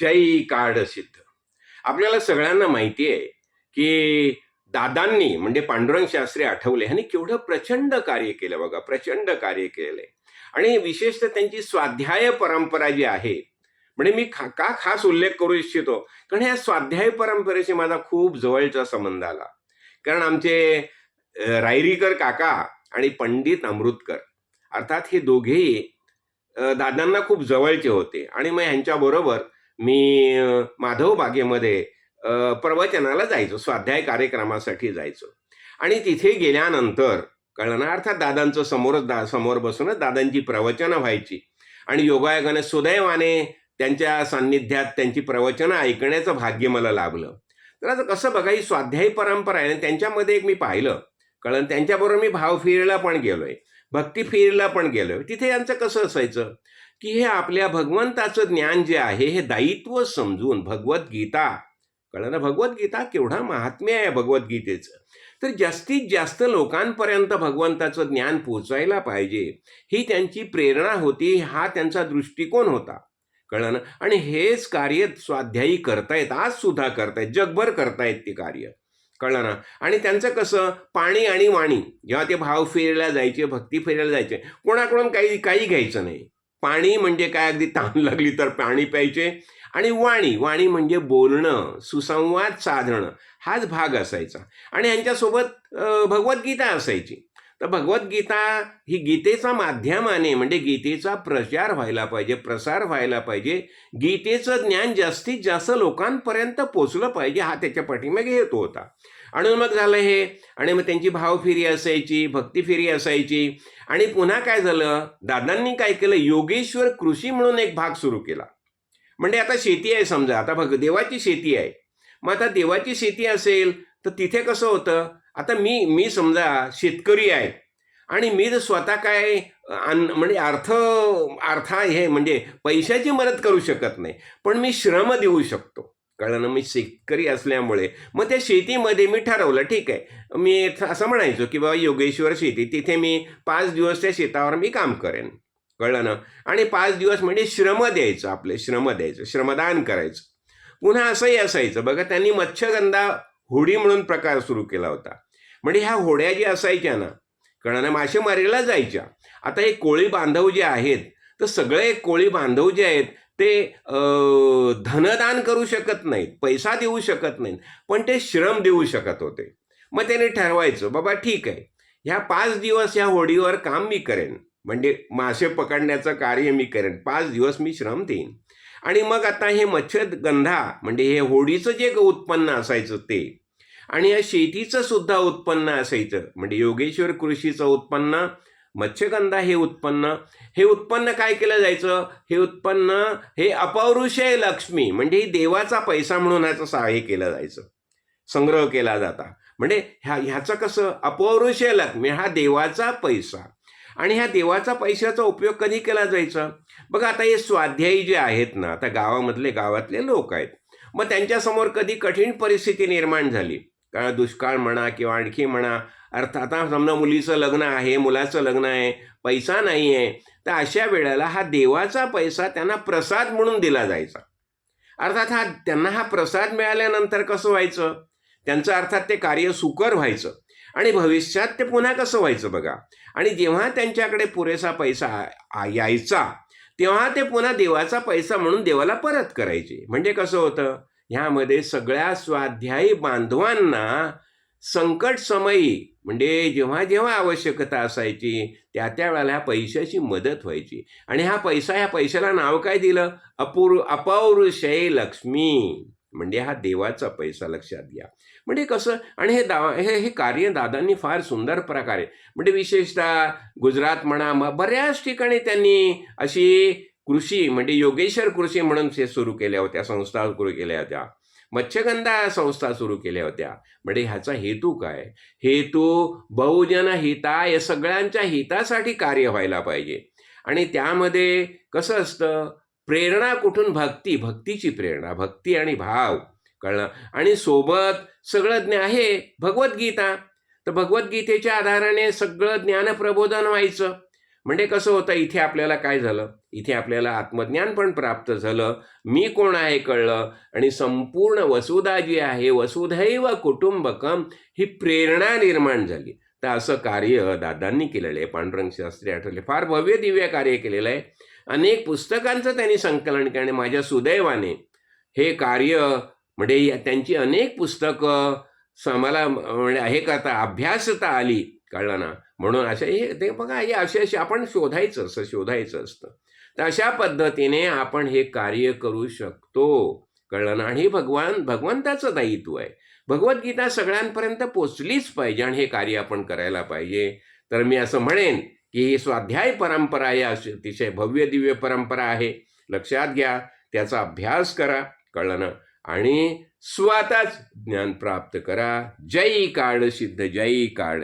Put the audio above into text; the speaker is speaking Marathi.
जय कार्ड सिद्ध. आपल्याला सगळ्यांना माहिती आहे की दादांनी म्हणजे पांडुरंग शास्त्री आठवले ह्यांनी केवढं प्रचंड कार्य केलं बघा प्रचंड कार्य केलंय आणि विशेषतः त्यांची स्वाध्याय परंपरा जी आहे म्हणजे मी खा का खास उल्लेख करू इच्छितो कारण ह्या स्वाध्याय परंपरेशी माझा खूप जवळचा संबंध आला. कारण आमचे रायरीकर काका आणि पंडित अमृतकर अर्थात हे दोघेही दादांना खूप जवळचे होते. आणि मग ह्यांच्याबरोबर मी माधव बागेमध्ये प्रवचनाला जायचो स्वाध्याय कार्यक्रमासाठी जायचो. आणि तिथे गेल्यानंतर कळलं ना अर्थात दादांचं समोरच दा समोर बसूनच दादांची प्रवचनं व्हायची. आणि योगायोगाने सुदैवाने त्यांच्या सान्निध्यात त्यांची प्रवचनं ऐकण्याचं भाग्य मला लाभलं. तर आता कसं बघा ही स्वाध्यायी परंपरा आहे आणि त्यांच्यामध्ये एक मी पाहिलं. कळलं त्यांच्याबरोबर मी भाव फिरायला पण गेलोय. भक्ती फेरीला पण गेलो तिथे यांचं कसं असायचं? की हे आपल्या भगवंताचं ज्ञान जे आहे हे दायित्व समजून भगवद्गीता कळलं ना? भगवद्गीता केवढा महात्म्य आहे भगवद्गीतेचं. तर जास्तीत जास्त लोकांपर्यंत भगवंताचं ज्ञान पोचायला पाहिजे ही त्यांची प्रेरणा होती हा त्यांचा दृष्टिकोन होता. कळलं ना? आणि हेच कार्य स्वाध्यायी करतायत आज सुद्धा करतायत जगभर करतायत ते कार्य. कळलं ना? आणि त्यांचं कसं? पाणी आणि वाणी. जेव्हा ते भाव फेरीला जायचे भक्ती फेरीला जायचे कोणाकडून काही काही घ्यायचं नाही. पाणी म्हणजे काय? अगदी ताण लागली तर पाणी प्यायचे आणि वाणी. वाणी म्हणजे बोलणं सुसंवाद साधणं. हाच भाग असायचा. आणि यांच्यासोबत भगवद्गीता असायची. तर भगवद्गीता ही गीतेचा माध्यमाने म्हणजे गीतेचा प्रचार व्हायला पाहिजे प्रसार व्हायला पाहिजे. गीतेचं ज्ञान जास्तीत जास्त लोकांपर्यंत पोचलं पाहिजे हा त्याच्या पाठीमागे येतो होता. आणि मग झालं हे आणि मग त्यांची भावफेरी असायची भक्ती फेरी असायची. आणि पुन्हा काय झालं? दादांनी काय केलं? योगेश्वर कृषी म्हणून एक भाग सुरू केला. म्हणजे आता शेती आहे समजा आता भग देवाची शेती आहे. मग आता देवाची शेती असेल तर तिथे कसं होतं? आता मी मी समजा शेतकरी आहे आणि मी जर स्वतः काय म्हणजे अर्थ अर्थ हे म्हणजे पैशाची मदत करू शकत नाही पण मी श्रम देऊ शकतो. कळलं ना मी शेतकरी असल्यामुळे मग त्या शेतीमध्ये मी ठरवलं ठीक आहे. मी असं म्हणायचो की बाबा योगेश्वर शेती तिथे मी पाच दिवस त्या शेतावर मी काम करेन. कळलं ना? आणि पाच दिवस म्हणजे श्रम द्यायचं आपले श्रम द्यायचं श्रमदान करायचं. पुन्हा असंही असायचं. बघा त्यांनी मत्स्यगंधा होडी म्हणून प्रकार सुरू केला होता. म्हणजे ह्या होड्या ज्या असायच्या ना कळलं ना मासेमारीला जायच्या. आता हे कोळी बांधव जे आहेत तर सगळे कोळी बांधव जे आहेत ते धनदान करू शकत नाहीत पैसा देऊ शकत नाहीत पण ते श्रम देऊ शकत होते. मग त्याने ठरवायचं बाबा ठीक आहे ह्या पाच दिवस ह्या होडीवर काम मी करेन. म्हणजे मासे पकडण्याचं कार्य मी करेन पाच दिवस मी श्रम देईन. आणि मग आता हे मच्छदगंधा म्हणजे हे होडीचं जे उत्पन्न असायचं ते आणि या शेतीचं सुद्धा उत्पन्न असायचं. म्हणजे योगेश्वर कृषीचं उत्पन्न मत्स्यगंधा हे उत्पन्न हे उत्पन्न काय केलं जायचं? हे उत्पन्न हे अपौरुषय लक्ष्मी म्हणजे ही देवाचा पैसा म्हणून ह्याचं सहाय्य केलं जायचं. संग्रह केला जाता. म्हणजे ह्या ह्याचं कसं? अपौरुषय लक्ष्मी हा देवाचा पैसा. आणि ह्या देवाचा पैशाचा उपयोग कधी केला जायचा? बघा आता हे स्वाध्यायी जे आहेत ना आता गावामधले गावातले लोक आहेत. मग त्यांच्यासमोर कधी कठीण परिस्थिती निर्माण झाली. का दुष्काळ म्हणा किंवा आणखी म्हणा अर्थात आता समजा मुलीचं लग्न आहे मुलाचं लग्न आहे पैसा नाही आहे तर अशा वेळेला हा देवाचा पैसा त्यांना प्रसाद म्हणून दिला जायचा. अर्थात हा त्यांना हा प्रसाद मिळाल्यानंतर कसं व्हायचं? त्यांचं अर्थात ते कार्य सुकर व्हायचं. आणि भविष्यात ते पुन्हा कसं व्हायचं बघा? आणि जेव्हा त्यांच्याकडे पुरेसा पैसा यायचा तेव्हा ते पुन्हा देवाचा पैसा म्हणून देवाला परत करायचे. म्हणजे कसं होतं? ह्यामध्ये सगळ्या स्वाध्यायी बांधवांना संकट समयी म्हणजे जेव्हा जेव्हा आवश्यकता असायची त्या त्या वेळेला ह्या पैशाची मदत व्हायची. आणि हा पैसा ह्या पैशाला नाव काय दिलं? अपूर अपौरुषय लक्ष्मी. म्हणजे हा देवाचा पैसा लक्षात घ्या. म्हणजे कसं? आणि हे दा हे हे कार्य दादांनी फार सुंदर प्रकारे म्हणजे विशेषतः गुजरात म्हणा मग बऱ्याच ठिकाणी त्यांनी अशी कृषी म्हणजे योगेश्वर कृषी म्हणून हे सुरू केल्या होत्या संस्था सुरू केल्या होत्या. मत्स्यगंधा संस्था सुरू केल्या होत्या. म्हणजे ह्याचा हेतू काय? हेतू बहुजन हिता या सगळ्यांच्या हितासाठी कार्य व्हायला पाहिजे. आणि त्यामध्ये कसं असतं? प्रेरणा कुठून? भक्ती. भक्तीची प्रेरणा. भक्ती आणि भाव कळलं आणि सोबत सगळं ज्ञान आहे भगवद्गीता. तर भगवद्गीतेच्या आधाराने सगळं ज्ञानप्रबोधन व्हायचं. म्हणजे कसं होतं इथे आपल्याला काय झालं? इथे आपल्याला आत्मज्ञान पण प्राप्त झालं. मी कोण आहे कळलं? आणि संपूर्ण वसुधा जी आहे वसुधैव कुटुंबकम ही प्रेरणा निर्माण झाली. तर असं कार्य दादांनी केलेलं आहे. पांडुरंग शास्त्री आठवले. फार भव्य दिव्य कार्य केलेलं आहे. अनेक पुस्तकांचं त्यांनी संकलन केलं आणि माझ्या सुदैवाने हे कार्य म्हणजे या- त्यांची अनेक पुस्तकं मला म्हणजे हे करता अभ्यासता आली. कळलं ना? म्हणून अशा हे ते बघा हे असे असे आपण शोधायचं असं शोधायचं असतं. तर अशा पद्धतीने आपण हे कार्य करू शकतो. कळलं ना? आणि हे भगवान भगवंताचं दायित्व आहे. भगवद्गीता सगळ्यांपर्यंत पोचलीच पाहिजे आणि हे कार्य आपण करायला पाहिजे. तर मी असं म्हणेन की ही स्वाध्याय परंपरा या अशी अतिशय भव्य दिव्य परंपरा आहे. लक्षात घ्या त्याचा अभ्यास करा. कळलं ना? आणि स्वतःच ज्ञान प्राप्त करा. जय काळ सिद्ध जय काळ